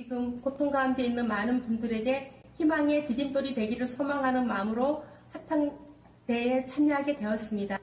지금 고통 가운데 있는 많은 분들에게 희망의 디딤돌이 되기를 소망하는 마음으로 합창대에 참여하게 되었습니다.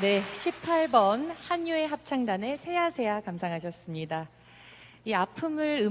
네, 18번 한유의 합창단의 새야새야 감상하셨습니다. 이 아픔을 음악